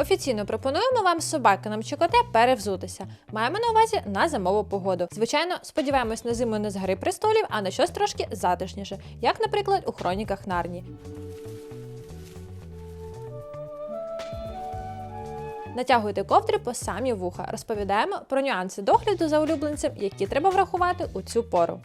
Офіційно пропонуємо вам з собакином чи коте перевзутися. Маємо на увазі на зимову погоду. Звичайно, сподіваємось на зиму не з гри престолів, а на щось трошки затишніше, як, наприклад, у хроніках Нарні. Натягуйте ковдри по самі вуха. Розповідаємо про нюанси догляду за улюбленцем, які треба врахувати у цю пору.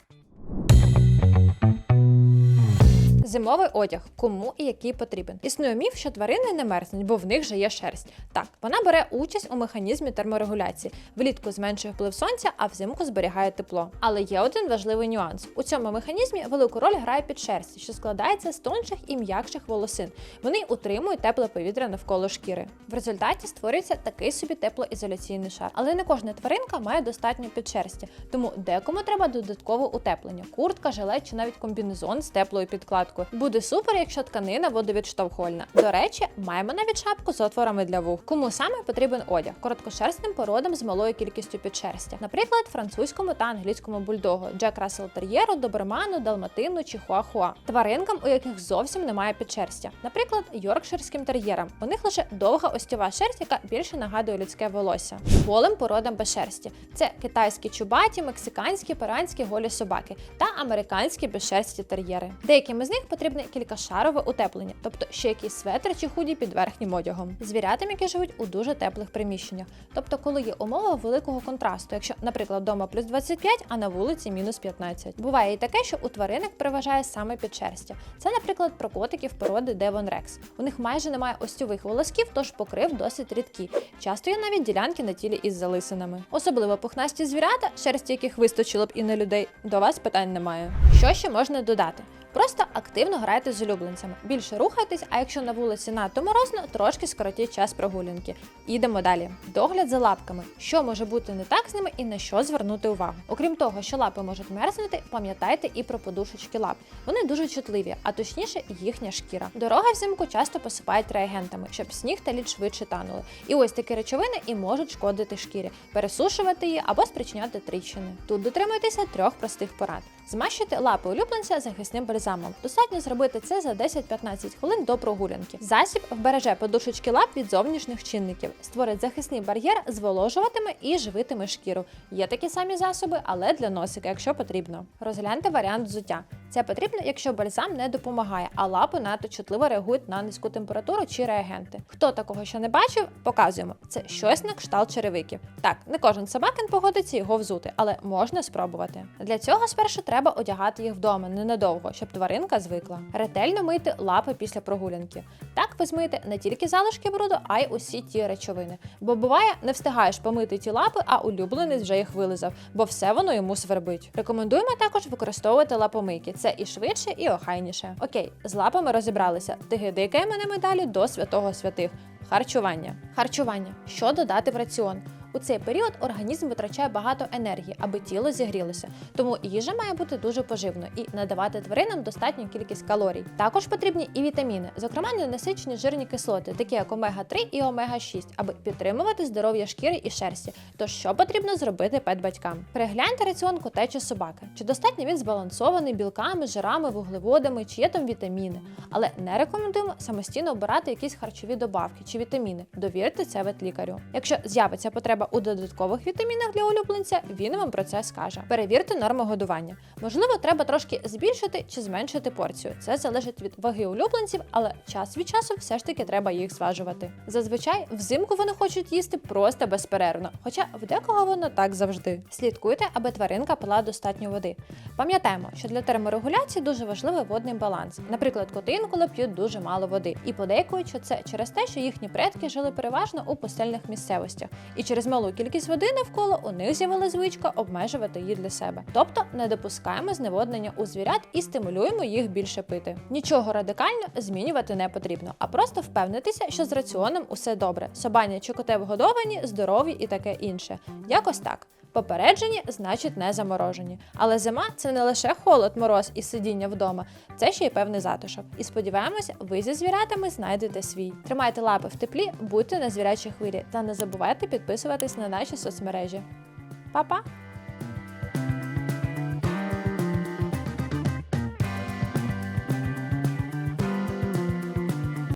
Зимовий одяг кому і який потрібен. Існує міф, що тварини не мерзнуть, бо в них же є шерсть. Так, вона бере участь у механізмі терморегуляції. Влітку зменшує вплив сонця, а взимку зберігає тепло. Але є один важливий нюанс: у цьому механізмі велику роль грає підшерсть, що складається з тонших і м'якших волосин. Вони утримують тепле повітря навколо шкіри. В результаті створюється такий собі теплоізоляційний шар. Але не кожна тваринка має достатньо підшерсті, тому декому треба додаткове утеплення: куртка, жилет чи навіть комбінезон з теплою підкладкою. Буде супер, якщо тканина водовідштовхувальна. До речі, маємо навіть шапку з отворами для вух. Кому саме потрібен одяг? Короткошерстним породам з малою кількістю підшерстя, наприклад, французькому та англійському бульдогу, Джек Рассел Тер'єру, Доберману, Далматину чи Хуахуа. Тваринкам, у яких зовсім немає підшерстя, наприклад, йоркширським тер'єрам. У них лише довга остєва шерсть, яка більше нагадує людське волосся. Голим породам без шерсті. Це китайські чубаті, мексиканські, перуанські голі собаки та американські безшерсті тер'єри. Деяким з них потрібне кількашарове утеплення, тобто ще якийсь светр чи худі під верхнім одягом. Звірятам, які живуть у дуже теплих приміщеннях, тобто, коли є умова великого контрасту, якщо, наприклад, вдома плюс 25, а на вулиці мінус 15. Буває і таке, що у тваринок переважає саме підшерстя. Це, наприклад, про котиків породи Devon Rex. У них майже немає остьових волосків, тож покрив досить рідкий. Часто є навіть ділянки на тілі із залисинами. Особливо пухнасті звірята, шерсті яких вистачило б і на людей, до вас питань немає. Що ще можна додати? Просто активно грайте з улюбленцями, більше рухайтесь, а якщо на вулиці надто морозно, трошки скоротіть час прогулянки. Ідемо далі. Догляд за лапками. Що може бути не так з ними і на що звернути увагу. Окрім того, що лапи можуть мерзнути, пам'ятайте і про подушечки лап. Вони дуже чутливі, а точніше їхня шкіра. Дорога взимку часто посипають реагентами, щоб сніг та лід швидше танули. І ось такі речовини і можуть шкодити шкірі, пересушувати її або спричиняти тріщини. Тут дотримуйтеся трьох простих порад. Змащуйте лапи улюбленця захисним бальзамом. Достатньо зробити це за 10-15 хвилин до прогулянки. Засіб вбереже подушечки лап від зовнішніх чинників, створить захисний бар'єр, зволожуватиме і живитиме шкіру. Є такі самі засоби, але для носика, якщо потрібно. Розгляньте варіант взуття. Це потрібно, якщо бальзам не допомагає, а лапи надто чутливо реагують на низьку температуру чи реагенти. Хто такого ще не бачив, показуємо. Це щось на кшталт черевиків. Так, не кожен собакин погодиться його взути, але можна спробувати. Для цього спершу треба одягати їх вдома ненадовго, щоб тваринка звикла. Ретельно мити лапи після прогулянки. Так ви змиєте не тільки залишки бруду, а й усі ті речовини. Бо буває, не встигаєш помити ті лапи, а улюбленець вже їх вилизав, бо все воно йому свербить. Рекомендуємо також використовувати лапомийки. Це і швидше, і охайніше. Окей, з лапами розібралися. Тигидикаємо мене медалі до святого святих. Харчування. Харчування. Що додати в раціон? У цей період організм витрачає багато енергії, аби тіло зігрілося. Тому їжа має бути дуже поживною і надавати тваринам достатню кількість калорій. Також потрібні і вітаміни, зокрема ненасичені жирні кислоти, такі як омега-3 і омега-6, аби підтримувати здоров'я шкіри і шерсті. Тож що потрібно зробити пет-батькам? Перегляньте раціон кота чи собаки. Чи достатньо він збалансований білками, жирами, вуглеводами, чи є там вітаміни. Але не рекомендуємо самостійно обирати якісь харчові добавки чи вітаміни. Довірте це ветлікарю. Якщо з'явиться потреба у додаткових вітамінах для улюбленця, він вам про це скаже. Перевірте норму годування. Можливо, треба трошки збільшити чи зменшити порцію. Це залежить від ваги улюбленців, але час від часу все ж таки треба їх зважувати. Зазвичай взимку вони хочуть їсти просто безперервно, хоча в декого воно так завжди. Слідкуйте, аби тваринка пила достатньо води. Пам'ятаємо, що для терморегуляції дуже важливий водний баланс. Наприклад, коти інколи п'ють дуже мало води, і подейкують, що це через те, що їхні предки жили переважно у пустельних місцевостях, і через малу кількість води навколо у них з'явила звичка обмежувати її для себе. Тобто не допускаємо зневоднення у звірят і стимулюємо їх більше пити. Нічого радикально змінювати не потрібно, а просто впевнитися, що з раціоном усе добре. Собані чи коте вгодовані, здорові і таке інше. Якось так. Попереджені, значить не заморожені. Але зима це не лише холод, мороз і сидіння вдома, це ще й певний затишок. І сподіваємося, ви зі звірятами знайдете свій. Тримайте лапи в теплі, будьте на звірячій хвилі та не забувайте підписуватись на наші соцмережі. Па-па!